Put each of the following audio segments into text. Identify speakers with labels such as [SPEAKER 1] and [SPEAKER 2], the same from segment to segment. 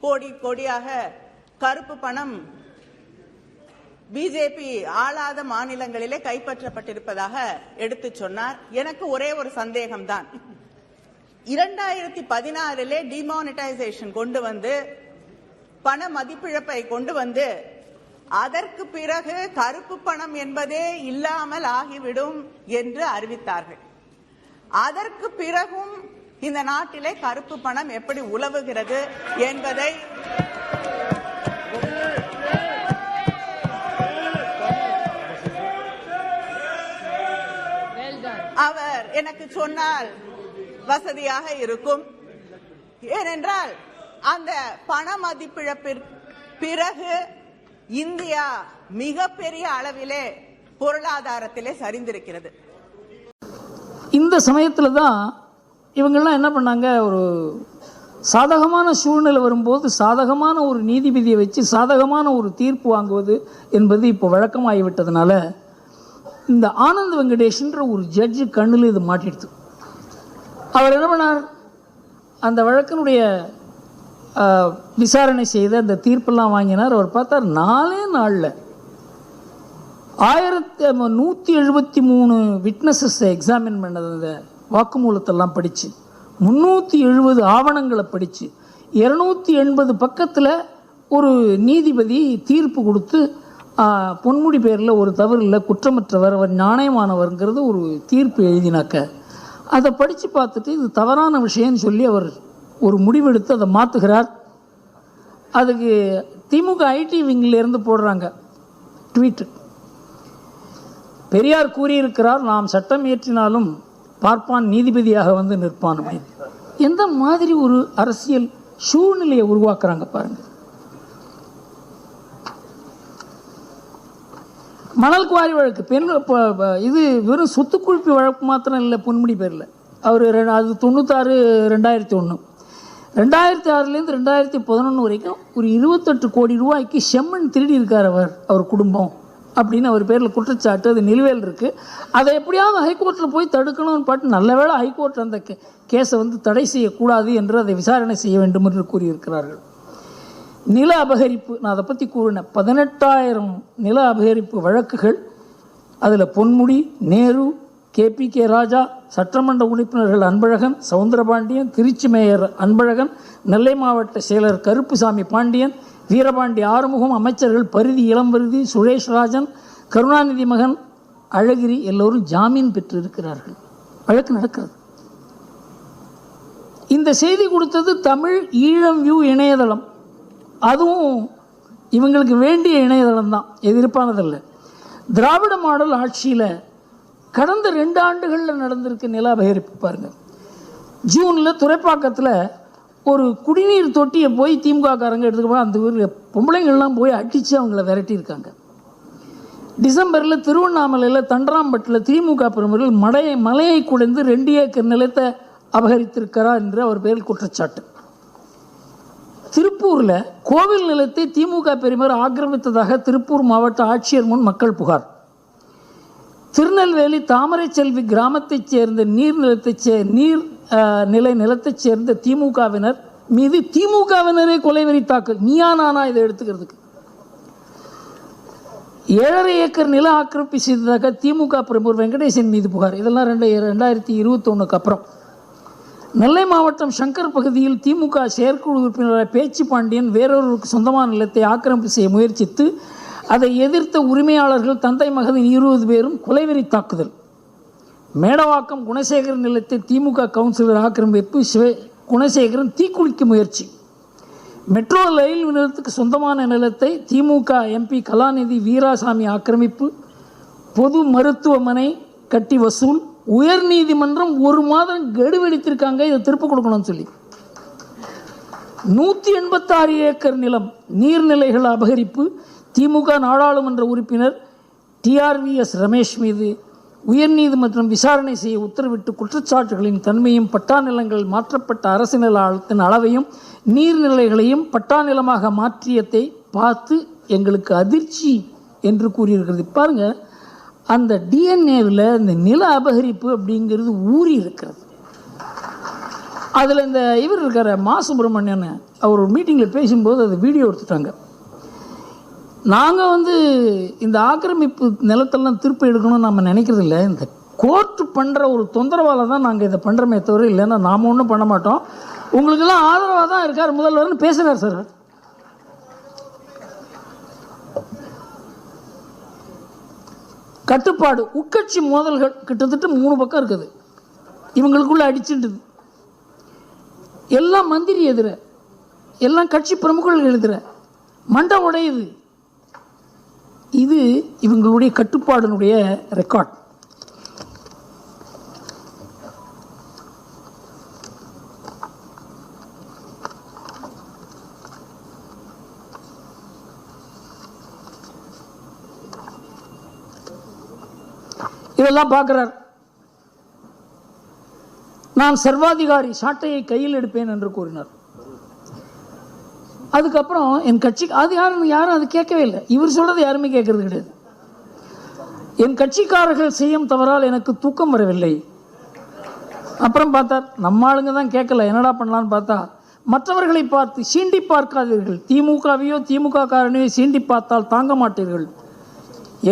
[SPEAKER 1] கோடி கோடியாக கருப்பு பணம் பிஜேபி ஆளாத மாநிலங்களிலே கைப்பற்றப்பட்டிருப்பதாக எடுத்து சொன்னார். எனக்கு ஒரே ஒரு சந்தேகம்தான். இரண்டாயிரத்தி பதினாறிலே டிமானிட்டைசேஷன் கொண்டு வந்து பண மதிப்பிழப்பை கொண்டு வந்து அதற்கு பிறகு கருப்பு பணம் என்பதே இல்லாமல் ஆகிவிடும் என்று அறிவித்தார்கள். அதற்கு பிறகும் இந்த நாட்டிலே கருப்பு பணம் எப்படி உலவுகிறது என்பதை அவர் எனக்கு சொன்னால் வசதியாக இருக்கும். ஏனென்றால் அந்த பண மதிப்பிழப்பிற்கு பிறகு இந்தியா மிகப்பெரிய அளவிலே பொருளாதாரத்திலே சரிந்திருக்கிறது.
[SPEAKER 2] இந்த சமயத்தில் தான் இவங்கெல்லாம் என்ன பண்ணாங்க? ஒரு சாதகமான சூழ்நிலை வரும்போது சாதகமான ஒரு நீதிபதியை வச்சு சாதகமான ஒரு தீர்ப்பு வாங்குவது என்பது இப்போ வழக்கமாகிவிட்டதுனால இந்த ஆனந்த் வெங்கடேஷ்ன்ற ஒரு ஜட்ஜு கண்ணில் இது மாட்டிடுது. அவர் என்ன பண்ணார்? அந்த வழக்கினுடைய விசாரணை செய்து அந்த தீர்ப்பெல்லாம் வாங்கினார். அவர் பார்த்தார் நாலே நாளில் ஆயிரத்தி நூற்றி எழுபத்தி மூணு விட்னஸஸை எக்ஸாமின் பண்ணது அந்த வாக்குமூலத்தெல்லாம் படித்து முந்நூற்றி எழுபது ஆவணங்களை படித்து இரநூத்தி எண்பது பக்கத்தில் ஒரு நீதிபதி தீர்ப்பு கொடுத்து பொன்முடி பேரில் ஒரு தவறு இல்லை குற்றமற்றவர் அவர் நாணயமானவருங்கிறது ஒரு தீர்ப்பு எழுதினாக்க. அதை படித்து பார்த்துட்டு இது தவறான விஷயம்னு சொல்லி அவர் ஒரு முடிவெடுத்து அதை மாற்றுகிறார் அதுக்கு திமுக ஐடி விங்கிலேருந்து போடுறாங்க ட்வீட்டு. பெரியார் கூறியிருக்கிறார் நாம் சட்டம் இயற்றினாலும் பார்ப்பான் நீதிபதியாக வந்து நிற்பான் அப்படின்னு எந்த மாதிரி ஒரு அரசியல் சூழ்நிலையை உருவாக்குறாங்க பாருங்க. மணல் குவாரி வழக்கு பெண் இது வெறும் சொத்து குழுப்பி வழக்கு மாத்திரம் இல்லை பொன்முடி பேரில். அவர் ரெ- அது தொண்ணூத்தாறு ரெண்டாயிரத்தி ஒன்று ரெண்டாயிரத்தி ஆறுலேருந்து ரெண்டாயிரத்தி பதினொன்று வரைக்கும் ஒரு இருபத்தெட்டு கோடி ரூபாய்க்கு செம்மண் திருடி இருக்கார் அவர் அவர் குடும்பம். அப்படின்னு அவர் பேரில் குற்றச்சாட்டு அது நிலுவையில் இருக்குது அதை எப்படியாவது ஹைகோர்ட்டில் போய் தடுக்கணும்னு பாட்டு நல்ல வேளை ஹைகோர்ட் அந்த கேஸை வந்து தடை செய்யக்கூடாது என்று அதை விசாரணை செய்ய வேண்டும் என்று கூறியிருக்கிறார்கள். நில அபகரிப்பு நான் அதை பற்றி கூறினேன். பதினெட்டாயிரம் நில அபகரிப்பு வழக்குகள் அதில் Ponmudi Nehru K P K Raja சட்டமன்ற உறுப்பினர்கள் அன்பழகன் சவுந்தரபாண்டியன் திருச்சி மேயர் அன்பழகன் நெல்லை மாவட்ட செயலர் கருப்புசாமி பாண்டியன் வீரபாண்டி ஆறுமுகம் அமைச்சர்கள் பரிதி இளம்பருதி சுரேஷ் ராஜன் கருணாநிதி மகன் அழகிரி எல்லோரும் ஜாமீன் பெற்றிருக்கிறார்கள். வழக்கு நடக்கிறது. இந்த செய்தி கொடுத்தது தமிழ் ஈழம் வியூ இணையதளம். அதுவும் இவங்களுக்கு வேண்டிய இணையதளம் தான் எதிர்ப்பானதல்ல. திராவிட மாடல் ஆட்சியில் கடந்த ரெண்டு ஆண்டுகளில் நடந்திருக்க நிலா அபகரிப்பு பாருங்கள் ஜூனில் துறைப்பாக்கத்தில் ஒரு குடிநீர் தொட்டியை போய் திமுககாரங்க எடுத்துக்க போனால் அந்த ஊரில் பொம்பளைங்கள்லாம் போய் அடித்து அவங்கள விரட்டியிருக்காங்க. டிசம்பரில் திருவண்ணாமலையில் தண்டராம்பட்டில் திமுக பிரமுகர்கள் மடையை மலையை குடைந்து ரெண்டு ஏக்கர் நிலத்தை அபகரித்திருக்கிறார் என்று அவர் பேரில் குற்றச்சாட்டு. திருப்பூரில் கோவில் நிலத்தை திமுக பெருமர் ஆக்கிரமித்ததாக திருப்பூர் மாவட்ட ஆட்சியர் முன் மக்கள் புகார். திருநெல்வேலி தாமரை செல்வி கிராமத்தைச் சேர்ந்த நீர் நிலத்தைச் சே நீர் நிலை நிலத்தைச் சேர்ந்த திமுகவினர் மீது திமுகவினரே கொலைவெறி தாக்கல் நீயா நானா இதை எடுத்துக்கிறதுக்கு? ஏழரை ஏக்கர் நில ஆக்கிரமிப்பு செய்ததாக திமுக பிரமுகர் வெங்கடேசன் மீது புகார். இதெல்லாம் ரெண்டு ரெண்டாயிரத்தி இருபத்தொன்னுக்கு அப்புறம். நெல்லை மாவட்டம் சங்கர் பகுதியில் திமுக செயற்குழு உறுப்பினர் பேச்சு பாண்டியன் வேறொருவருக்கு சொந்தமான நிலத்தை ஆக்கிரமிப்பு செய்ய முயற்சித்து அதை எதிர்த்த உரிமையாளர்கள் தந்தை மகதின் இருபது பேரும் கொலைவெறி தாக்குதல். மேடவாக்கம் குணசேகரன் நிலத்தை திமுக கவுன்சிலர் ஆக்கிரமிப்பு சிவ குணசேகரன் தீக்குளிக்க முயற்சி. மெட்ரோ ரயில் நிலையத்துக்கு சொந்தமான நிலத்தை திமுக எம்பி கலாநிதி வீராசாமி ஆக்கிரமிப்பு. பொது மருத்துவமனை கட்டி வசூல். உயர்நீதிமன்றம் ஒரு மாதம் கெடுவெடித்திருக்காங்க இதை திருப்பி கொடுக்கணும்னு சொல்லி. நூற்றி எண்பத்தாறு ஏக்கர் நிலம் நீர்நிலைகள் அபகரிப்பு. திமுக நாடாளுமன்ற உறுப்பினர் டிஆர்விஎஸ் ரமேஷ் மீது உயர்நீதிமன்றம் விசாரணை செய்ய உத்தரவிட்டு குற்றச்சாட்டுகளின் தன்மையும் பட்டா நிலங்கள் மாற்றப்பட்ட அரசு நில ஆழத்தின் அளவையும் நீர்நிலைகளையும் பட்டா நிலமாக மாற்றியதை பார்த்து எங்களுக்கு அதிர்ச்சி என்று கூறியிருக்கிறது. பாருங்க அந்த டிஎன்ஏவில் இந்த நில அபகரிப்பு அப்படிங்கிறது ஊறி இருக்கிறது. அதில் இந்த இவர் இருக்கிற மா சுப்பிரமணியன். அவர் ஒரு மீட்டிங்கில் பேசும்போது அது வீடியோ எடுத்துட்டாங்க. நாங்கள் வந்து இந்த ஆக்கிரமிப்பு நிலத்தெல்லாம் திருப்பி எடுக்கணும்னு நம்ம நினைக்கிறது இல்லை. இந்த கோர்ட்டு பண்ணுற ஒரு தொந்தரவால் தான் நாங்கள் இதை பண்ணுறோமே தவிர இல்லைன்னா நாம் ஒன்றும் பண்ண மாட்டோம். உங்களுக்கெல்லாம் ஆதரவாக தான் இருக்கார் முதல்வர்னு பேசுகிறார் சார். கட்டுப்பாடு உட்கட்சி மோதல்கள் கிட்டத்தட்ட மூணு பக்கம் இருக்குது. இவங்களுக்குள்ள அடிச்சுட்டுது. எல்லாம் மந்திரி எதிர எல்லாம் கட்சி பிரமுகர்கள் எழுதுற மண்டை உடையுது. இது இவங்களுடைய கட்டுப்பாடினுடைய ரெக்கார்ட் இதெல்லாம் பார்க்குறார். நான் சர்வாதிகாரி சாட்டையை கையில் எடுப்பேன் என்று கூறினார். அதுக்கப்புறம் என் கட்சி அது யாரும் யாரும் அது கேட்கவே இல்லை. இவர் சொல்கிறது யாருமே கேட்கறது கிடையாது. என் கட்சிக்காரர்கள் செய்யும் தவறால் எனக்கு தூக்கம் வரவில்லை. அப்புறம் பார்த்தார் நம்ம ஆளுங்க தான் கேட்கல என்னடா பண்ணலான்னு பார்த்தா மற்றவர்களை பார்த்து சீண்டி பார்க்காதீர்கள். திமுகவையோ திமுக காரனையோ சீண்டி பார்த்தால் தாங்க மாட்டீர்கள்.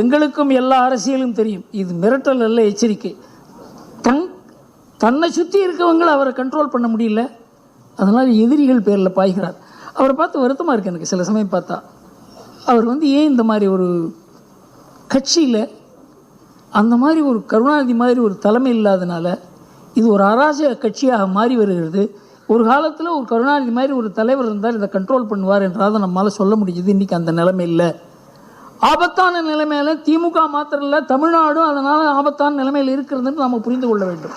[SPEAKER 2] எங்களுக்கும் எல்லா அரசியலும் தெரியும். இது மிரட்டல் அல்ல எச்சரிக்கை. தன் தன்னை சுற்றி இருக்கவங்களை அவரை கண்ட்ரோல் பண்ண முடியல. அதனால் எதிரிகள் பேரில் பாய்கிறார். அவரை பார்த்து வருத்தமாக இருக்குது எனக்கு சில சமயம் பார்த்தா. அவர் வந்து ஏன் இந்த மாதிரி ஒரு கட்சியில் அந்த மாதிரி ஒரு கருணாநிதி மாதிரி ஒரு தலைமை இல்லாதனால இது ஒரு அராஜக கட்சியாக மாறி வருகிறது. ஒரு காலத்தில் ஒரு கருணாநிதி மாதிரி ஒரு தலைவர் இருந்தால் இதை கண்ட்ரோல் பண்ணுவார் என்றால் நம்மளால் சொல்ல முடிஞ்சது இன்றைக்கி அந்த நிலைமை இல்லை. ஆபத்தான நிலைமையில் திமுக மாத்திரம் இல்லை தமிழ்நாடும் அதனால் ஆபத்தான நிலைமையில் இருக்கிறதுன்னு நாம் புரிந்து கொள்ள வேண்டும்.